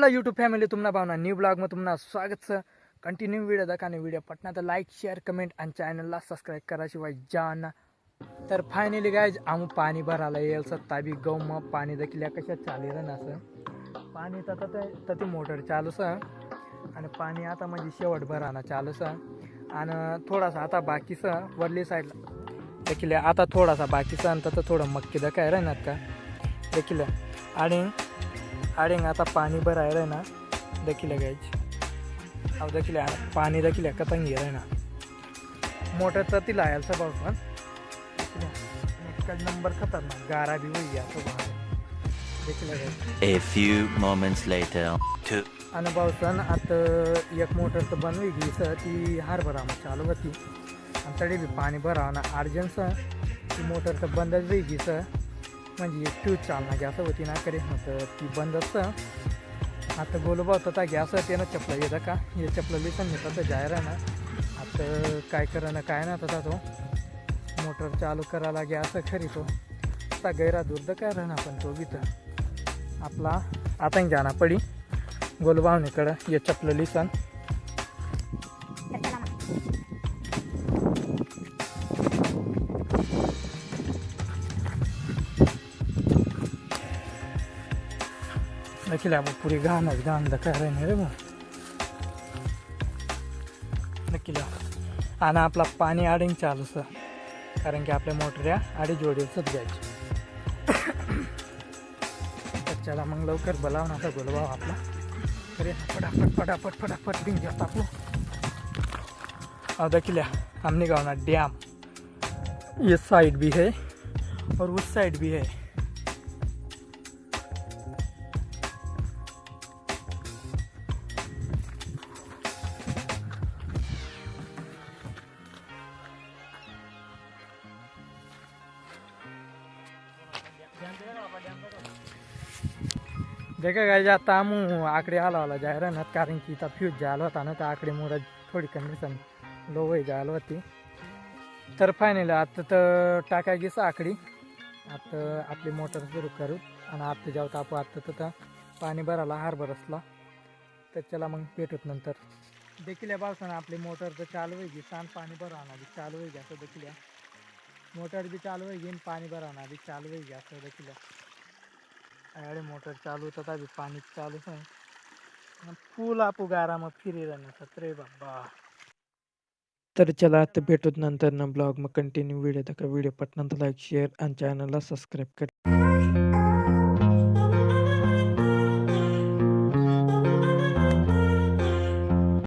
Hello YouTube family तुम्हाला भावना new ब्लॉगमध्ये तुम्हाला स्वागत सर. कंटिन्यू व्हिडिओ दाखा आणि व्हिडिओ पटना तर लाईक शेअर कमेंट आणि चॅनलला सबस्क्राईब करा शिवाय जाना. तर फायनली गायज आम पाणी भरायला येईल सर. ताबी गौ मग पाणी देखील कशा चालेल ना सर. पाणी तर तर ती मोटर चालू सर. आणि पाणी आता म्हणजे शेवट भराना चालू सर. आणि थोडासा आता बाकी सर वरली साईडला देखील आता थोडासा बाकी सर आणि तर थोडं मक्की दखाय ना का? देखील. आणि आडेंग आता पाणी भराय राय ना देखील घ्यायची अहो देखील पाणी देखील कतंग घे ना. मोटर तर ती लायालचा भाऊ पण. नंबर खतरनाक. गारा भी होई तो बाहेर देखील घ्यायची A few moments later. Two. आणि पावसान आता एक मोटर तर बनवी गी सर. ती हरभरा मग चालू होती. आणि तरी बी पाणी भरावं ना अर्जंट सर ती मोटर तर बंदच होई गी सर. म्हणजे ट्यूब चालना गॅस होती ना करे नव्हतं. ती बंद असतं. आता गोलबा होता आता गॅस ना चप्पलं येतं का? हे चपलं लिसन मी जाहीर आहे ना. आता काय करा ना काय ना तसा तो मोटर चालू करायला गॅस खरी तो. आता गैरा दूर काय राहणार पण तो बी तर. आपला आता जाना पडी. गोलबावणीकडं हे चपलं लिसन नक्की मग पुरी घाणच घाण काय राहिने रे मग नक्की आणि आपला पाणी आडीन चालू सर कारण की आपल्या मोटऱ्या आडी जोडीवरच घ्यायची चला मग लवकर बोलाव ना आता बोलवाव आपला अरे फटाफट फटाफट फटाफट बिंग जात आपलं अब देखिए हमने कहा ना डैम ये साइड भी है और उस साइड भी है देखा काय आता आमू आकडे आला वाला जाहिर कारण की इथं फ्यूज जायला होता ना त्या आकडे मुळे थोडी कंडिशन लो वय जायला होती. तर फायनल आता तर टाकाय गेस आकडी. आता आपली मोटर सुरू करू. आणि आता जाऊ तापू आता तर पाणी भरायला हार असला. तर चला मग भेटूत नंतर. देखील या पावसानं आपली मोटर तर चालू होईल सांग पाणी भरावणार बी चालू होईल असं देखील मोटर बी चालू होईल आणि पाणी भरावणार बी चालू होईल असं देखील अरे मोटर चालू होता अभी पानी चालू है फुल आपू गारा मग फिरी राहण्याचा रे बाबा. तर चला आता भेटूत नंतर ना ब्लॉग मग कंटिन्यू व्हिडिओ दाखवा व्हिडिओ पटनंतर लाईक शेअर आणि चॅनलला सबस्क्राईब कर.